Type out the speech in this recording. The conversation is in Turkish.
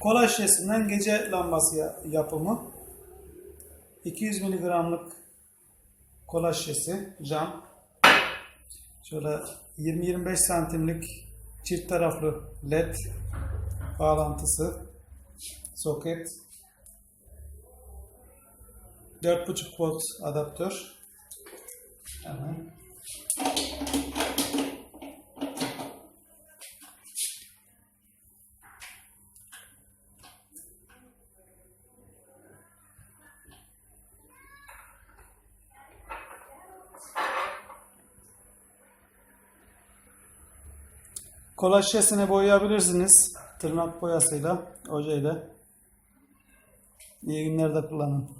Kolaj şişesinden gece lambası ya- yapımı. 200 miligramlık kolaj şişesi cam. Şöyle 20-25 santimlik çift taraflı led bağlantısı soket 4.5 volt adaptör Hemen. Kolaj şişesini boyayabilirsiniz. Tırnak boyasıyla, ojeyle. İyi günler de kullanın.